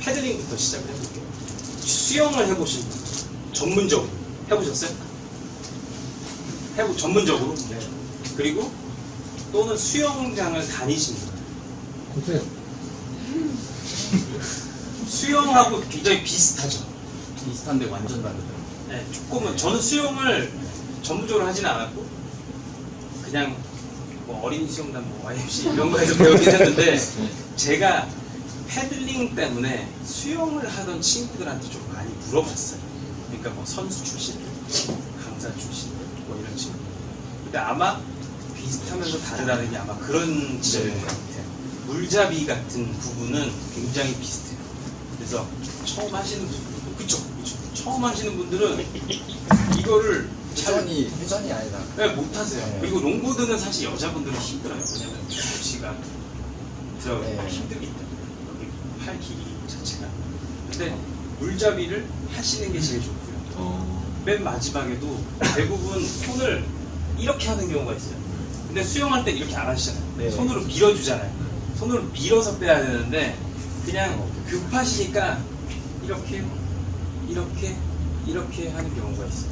패들링부터 시작을 해볼게요. 수영을 해보신 분, 전문적으로 해보셨어요? 해보 전문적으로. 네. 그리고 또는 수영장을 다니신 분. 수영하고 굉장히 비슷하죠. 비슷한데 완전 다르더라고요. 네, 조금은 저는 수영을 전문적으로 하진 않았고 그냥 뭐 어린이 수영단 뭐 YMC 이런 거에서 배우긴 했는데 제가 패들링 때문에 수영을 하던 친구들한테 좀 많이 물어봤어요. 그러니까 뭐 선수 출신들, 강사 출신들 뭐 이런 친구들. 근데 아마 비슷하면서 다르다는 게 아마 그런 지점인 것 같아요. 물잡이 같은 부분은 굉장히 비슷해요. 그래서 처음 하시는 분들도 그쵸, 그쵸. 처음 하시는 분들은 이거를 잘 회전이 회전이 아니다. 네, 못하세요. 네. 그리고 롱보드는 사실 여자분들은 힘들어요. 왜냐면 도시가 들어가기 네. 힘들기 때문에 길이 자체가. 근데 물잡이를 하시는 게 제일 좋고요. 어, 맨 마지막에도 대부분 손을 이렇게 하는 경우가 있어요. 근데 수영할 때 이렇게 안 하시잖아요. 네. 손으로 밀어주잖아요. 손으로 밀어서 빼야 되는데 그냥 급하시니까 이렇게 이렇게 이렇게 하는 경우가 있어요.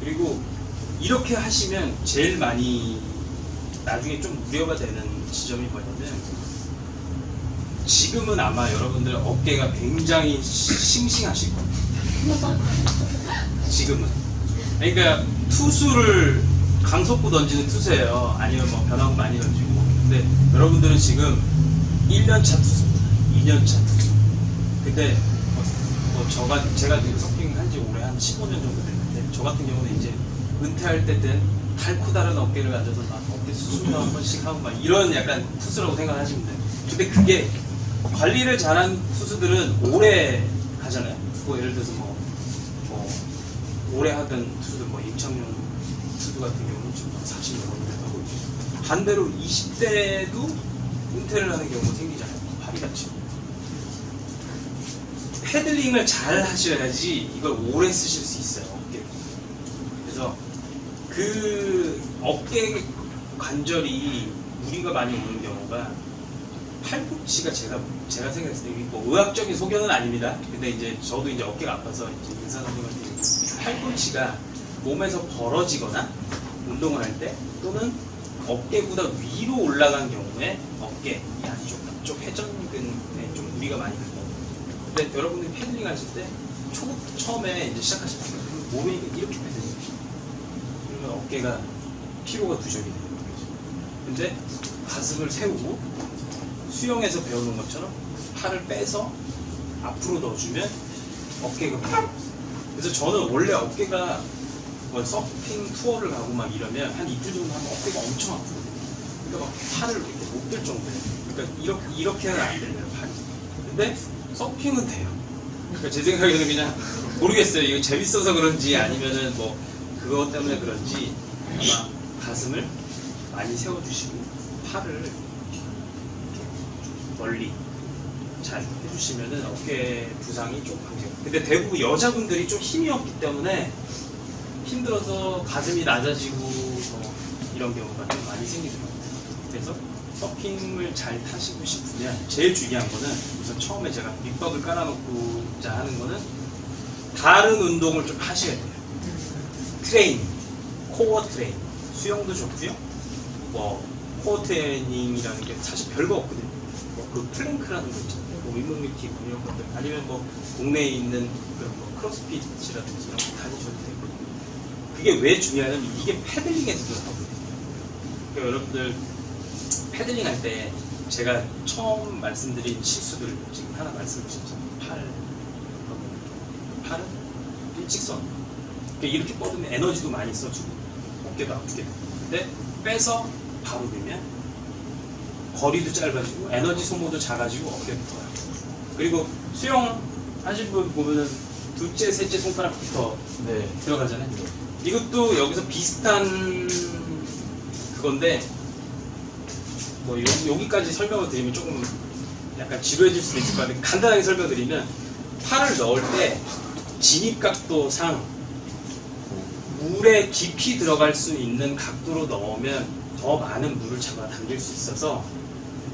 그리고 이렇게 하시면 제일 많이 나중에 좀 우려가 되는 지점이 뭐냐면 지금은 아마 여러분들 어깨가 굉장히 시- 싱싱하실 겁니다. 지금은. 그러니까 투수를 강속구 던지는 투수예요. 아니면 뭐 변화구 많이 던지고. 근데 여러분들은 지금 1년차 투수입니다. 2년차 투수. 근데 뭐, 뭐 저가 제가 지금 서핑 한지 올해 한 15년 정도 됐는데 저 같은 경우는 이제 은퇴할 때든 달고 다른 어깨를 가져서 막 어깨 수술도 한 번씩 하고 막 이런 약간 투수라고 생각하시면 돼요. 근데 그게 관리를 잘한 투수들은 오래 하잖아요. 뭐 예를 들어서 뭐, 뭐 오래 하던 투수들 뭐 임창용 투수 같은 경우는 지금 40년 정도 하고 반대로 20대도 은퇴를 하는 경우가 생기잖아요. 다치고. 패들링을 잘 하셔야지 이걸 오래 쓰실 수 있어요. 어깨. 그래서 그 어깨 관절이 무리가 많이 오는 경우가 팔꿈치가 제가 제가 생각했을 때 뭐 의학적인 소견은 아닙니다. 근데 이제 저도 이제 어깨가 아파서 이제 의사 선생님한테 팔꿈치가 몸에서 벌어지거나 운동을 할 때 또는 어깨보다 위로 올라간 경우에 어깨 이 안쪽 앞쪽 회전근에 좀 무리가 많이 가요. 근데 여러분들이 패들링 하실 때 초, 처음에 이제 시작하실 때 몸이 이렇게 패들링 그러면 어깨가 피로가 누적이 되는 거죠. 근데 가슴을 세우고 수영에서 배우는 것처럼 팔을 빼서 앞으로 넣어주면 어깨가 무거워요. 그래서 저는 원래 어깨가 뭐 서핑 투어를 가고 막 이러면 한 이틀 정도 하면 어깨가 엄청 아프거든요. 그러니까 막 팔을 이렇게 못 들 정도예요. 그러니까 이렇게, 이렇게는 안 되네요, 팔이. 근데 서핑은 돼요. 그러니까 제 생각에는 그냥 모르겠어요. 이거 재밌어서 그런지 아니면은 뭐 그것 때문에 그런지 아마 가슴을 많이 세워주시고 팔을 이렇게 멀리 잘 해주시면은 어깨 부상이 좀 강해요. 근데 대부분 여자분들이 좀 힘이 없기 때문에 힘들어서 가슴이 낮아지고 뭐 이런 경우가 좀 많이 생기더라고요. 그래서 서핑을 잘 타시고 싶으면 제일 중요한 거는 우선 처음에 제가 밑밥을 깔아놓고 자 하는 거는 다른 운동을 좀 하셔야 돼요. 트레이닝, 코어 트레이닝, 수영도 좋고요. 뭐 코어 트레이닝이라는 게 사실 별거 없거든요. 뭐그 플랭크라는 거 있잖아요. 뭐 윗몸 킥 이런 것들 아니면 뭐 동네에 있는 그런 뭐 크로스핏이라든지 이런 거 다니셔도 되고 그게 왜 중요하냐면 이게 패들링에서 들어가거든요. 그러니까 여러분들 패들링 할 때 제가 처음 말씀드린 실수들 지금 하나 말씀드렸잖아요. 팔, 팔은 일직선. 그러니까 이렇게 뻗으면 에너지도 많이 써주고 어깨도 아프게 근데 빼서 바로 되면 거리도 짧아지고 에너지 소모도 작아지고 아프고 그리고 수영 하신 분 보면은 둘째, 셋째 손가락부터 네. 들어가잖아요. 이것도 여기서 비슷한 그건데 뭐 요, 여기까지 설명을 드리면 조금 약간 지루해질 수도 있을 것 같은데 간단하게 설명드리면 팔을 넣을 때 진입각도 상 물에 깊이 들어갈 수 있는 각도로 넣으면 더 많은 물을 잡아 당길 수 있어서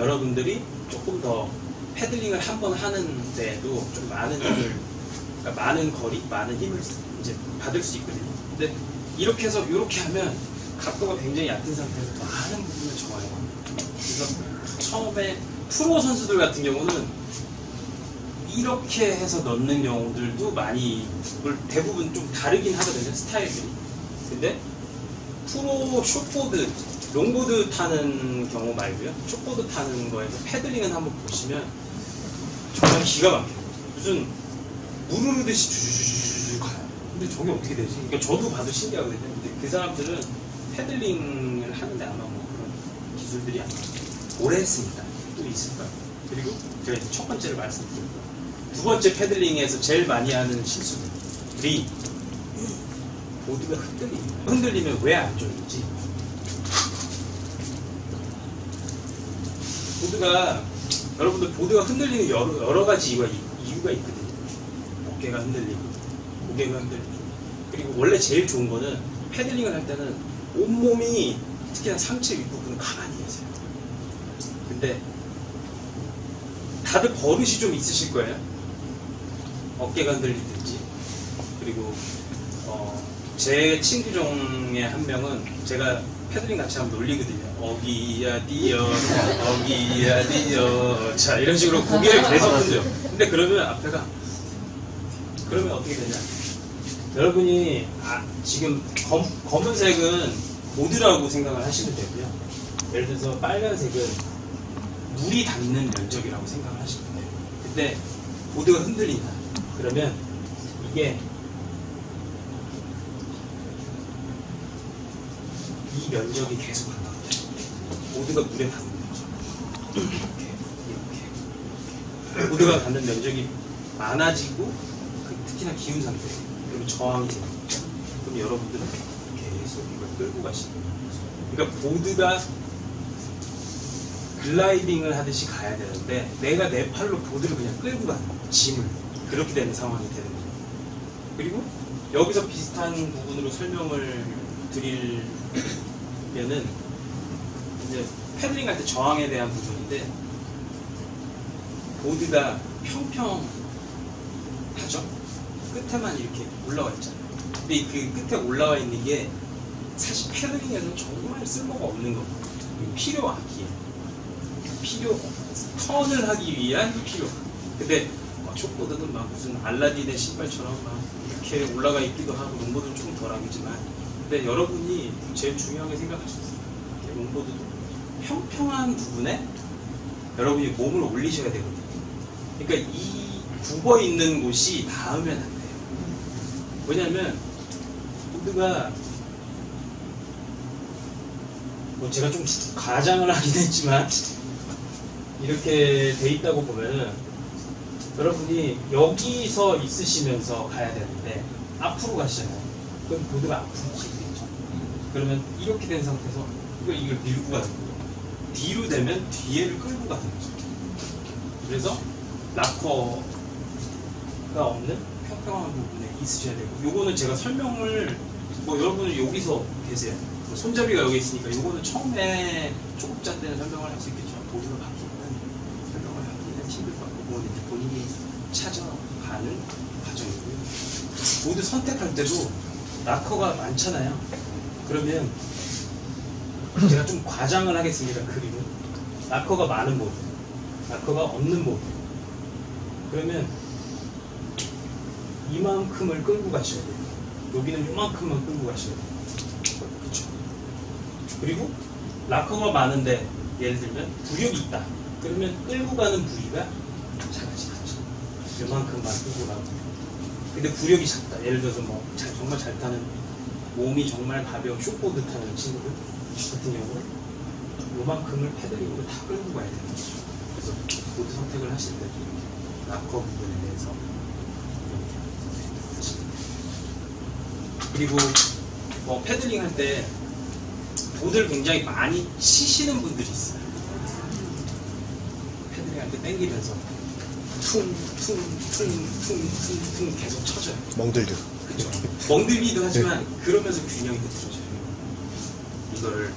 여러분들이 조금 더 패들링을 한 번 하는데도 좀 많은 힘을, 그러니까 많은 거리, 많은 힘을 이제 받을 수 있거든요. 근데 이렇게 해서 이렇게 하면 각도가 굉장히 얕은 상태에서 많은 부분을 정화해요. 그래서 처음에 프로 선수들 같은 경우는 이렇게 해서 넣는 경우들도 많이 물- 대부분 좀 다르긴 하거든요 스타일들이 근데 프로 숏보드 롱보드 타는 경우 말고요 숏보드 타는 거에서 패들링은 한번 보시면 정말 기가 막혀요 무슨 물 흐르듯이 주주주주주 가요 근데 저게 어떻게 되지? 그러니까 저도 봐도 신기하거든요 근데 그 사람들은 패들링을 하는데 아마 뭐 그런 기술들이 아마 오래 했으니까 또 있을 거예요 그리고 제가 이제 첫 번째를 말씀드렸고 두 번째 패들링에서 제일 많이 하는 실수들이 보드가 흔들립니다. 흔들리면 왜 안 좋은지. 보드가 여러분들 보드가 흔들리는 여러, 여러 가지 이유가, 있- 이유가 있거든요. 어깨가 흔들리고 고개가 흔들리고 그리고 원래 제일 좋은 거는 패들링을 할 때는 온몸이 특히나 상체 윗부분은 가만히 계세요. 근데 다들 버릇이 좀 있으실 거예요. 어깨가 흔들리든지 그리고 어, 제 친구 중에 한 명은 제가 패들링 같이 하면 놀리거든요. 어기야 뛰어, 어기야 뛰어. 자 이런 식으로 고개를 계속 흔들요. 근데 그러면 앞에가 그러면 어떻게 되냐? 여러분이 아, 지금 검, 검은색은 보드라고 생각을 하시면 되고요. 예를 들어서 빨간색은 물이 닿는 면적이라고 생각을 하시면 돼요. 근데 보드가 흔들린다. 그러면 이게 면적이 계속 간다. 보드가 물에 닿는 면적. 이렇게, 이렇게. 보드가 닿는 면적이 많아지고 그 특히나 기운 상태. 그러면 저항이 생깁니다. 그럼 여러분들은 계속 이걸 끌고 가시는 거예요. 그러니까 보드가 글라이딩을 하듯이 가야 되는데 내가 내 팔로 보드를 그냥 끌고 가는 거야, 짐을 그렇게 되는 상황이 되는 거예요. 그리고 여기서 비슷한 부분으로 설명을 드 리면은 이제 패들링 할 때 저항에 대한 부분인데 보드가 평평하죠? 끝에만 이렇게 올라와 있잖아요. 근데 그 끝에 올라와 있는 게 사실 패들링에서는 정말 쓸모가 없는. 이거 필요하기에. 필요 턴을 하기 위한 필요. 근데 막 숏보드는 막 무슨 알라딘의 신발처럼 막 이렇게 올라가 있기도 하고 롱보드는 조금 덜하겠지만 근데 여러분이 제일 중요하게 생각하셨어요. 롱보드도 평평한 부분에 여러분이 몸을 올리셔야 되거든요. 그러니까 이 굽어 있는 곳이 닿으면 안 돼요. 왜냐면 보드가 뭐 제가 좀 가장을 하긴 했지만 이렇게 돼 있다고 보면은 여러분이 여기서 있으시면서 가야 되는데 앞으로 가시잖아요. 그럼 보드가 앞으로 가겠죠. 그러면 이렇게 된 상태에서 이거 이걸 밀고 가는 거예요. 뒤로 되면 뒤에를 끌고 가는 거죠. 그래서 락커가 없는 평평한 부분에 있으셔야 되고 요거는 제가 설명을 뭐 여러분은 여기서 계세요. 뭐 손잡이가 여기 있으니까 요거는 처음에 초급자 때는 설명을 할 수 있겠지만 보드가 바뀌면 설명을 하기는 힘들 것 같고 이제 본인이 찾아가는 과정이고요. 보드 선택할 때도 락커가 많잖아요. 그러면 제가 좀 과장을 하겠습니다. 그림은 락커가 많은 보드, 락커가 없는 보드. 그러면 이만큼을 끌고 가셔야 돼요. 여기는 요만큼만 끌고 가셔야 돼요. 그렇죠. 그리고 락커가 많은데 예를 들면 부력이 있다. 그러면 끌고 가는 부위가 작아지겠죠. 요만큼만 끌고 가고. 근데 부력이 작다. 예를 들어서 뭐 잘- 정말 잘 타는 몸이 정말 가벼운 쇼보드 타는 친구들 같은 경우는 요만큼을 패들링으로 다 끌고 가야 되는 거죠. 그래서 보드 선택을 하실 때도 락커 부분에 대해서 이렇게 하시면 돼요. 그리고 뭐 패들링 할 때 보드를 굉장히 많이 치시는 분들이 있어요. 패들링 할 때 땡기면서 퉁, 퉁, 퉁, 퉁, 퉁, 퉁 계속 쳐져요. 멍들려. 그쵸. 멍들기도 하지만 그러면서 균형이 흐트러져요. 이거를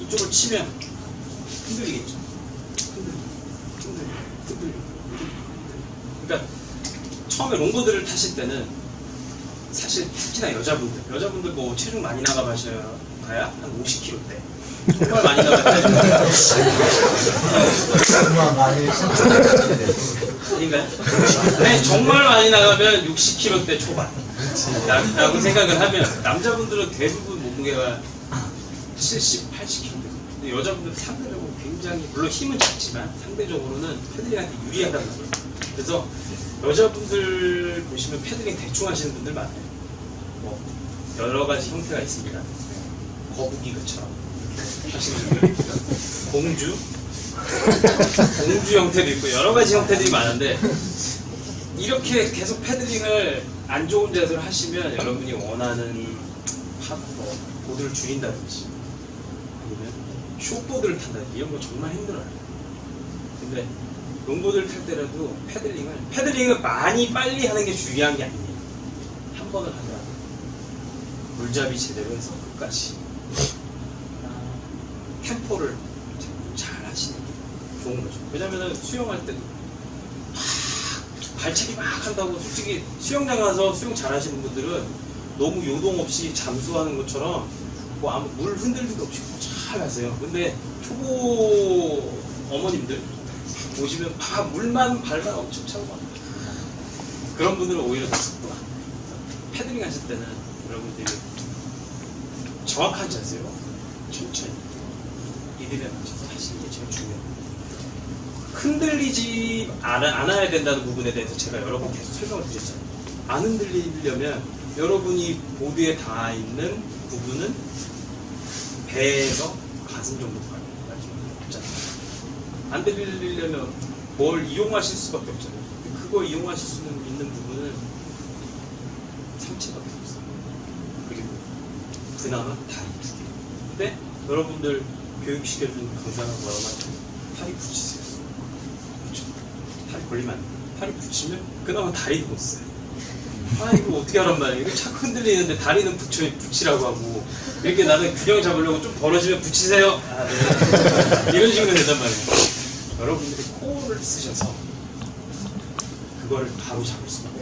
이쪽을 치면 흔들리겠죠. 흔들리. 흔들려. 그러니까 처음에 롱보드를 타실 때는 사실 특히나 여자분들, 여자분들 뭐 체중 많이 나가봐셔야 한 50kg대. 정말 많이 나가봐야 정말 많이 아닌가요? 네, 정말 많이 나가면 60kg대 초반. 라- 라고 생각을 하면 남자분들은 대부분 몸무게가 70, 80kg. 근데 여자분들은 상대적으로 굉장히 물론 힘은 작지만 상대적으로는 패들링한테 유리하다는 거예요. 그래서 여자분들 보시면 패들링 대충 하시는 분들 많아요. 뭐 여러 가지 형태가 있습니다. 거북이 그처럼 공주, 공주 형태도 있고 여러 가지 형태들이 많은데 이렇게 계속 패들링을 안 좋은 자세로 하시면 여러분이 원하는 파, 뭐, 보드를 줄인다든지 아니면 숏보드를 탄다든지 이런 거 정말 힘들어요. 근데 롱보드를 탈 때라도 패들링을 패들링을 많이 빨리 하는 게 중요한 게 아니에요. 한 번을 하면 물잡이 제대로 해서 끝까지 아, 템포를 잘 하시는 게 좋은 거죠. 왜냐면은 수영할 때도 막 발차기 막 한다고 솔직히 수영장 가서 수영 잘 하시는 분들은 너무 요동 없이 잠수하는 것처럼 뭐 아무 물 흔들리도 없이 잘 하세요. 근데 초보 어머님들 보시면 막 물만 발만 엄청 차고 막 그런 분들은 오히려 더 습구나. 패드링 하실 때는 여러분들이 정확한 자세로 천천히 리듬에 맞춰서 하시는 게 제일 중요해요. 흔들리지 않아, 않아야 된다는 부분에 대해서 제가 여러 번 계속 설명을 드렸잖아요. 안 흔들리려면 여러분이 보드에 닿아 있는 부분은 배에서 가슴 정도까지 없잖아요. 안 흔들리려면 뭘 이용하실 수밖에 없잖아요. 그거 이용하실 수 있는 부분은 상체밖에 없어요. 그리고 그나마 다리 두 개. 근데 여러분들 교육시켜준 강사가 뭐라고 하냐면 팔이 붙이세요. 그렇죠. 다리 걸리면 안 돼요. 팔이 붙이면 그나마 다리도 못 써요. 아 이거 어떻게 하란 말이에요. 이거 자꾸 흔들리는데 다리는 붙여, 붙이라고 하고 이렇게 나는 균형 잡으려고 좀 벌어지면 붙이세요. 아, 네. 이런 식으로 된단 말이에요. 여러분들이 코어를 쓰셔서 그거를 바로 잡을 없어요.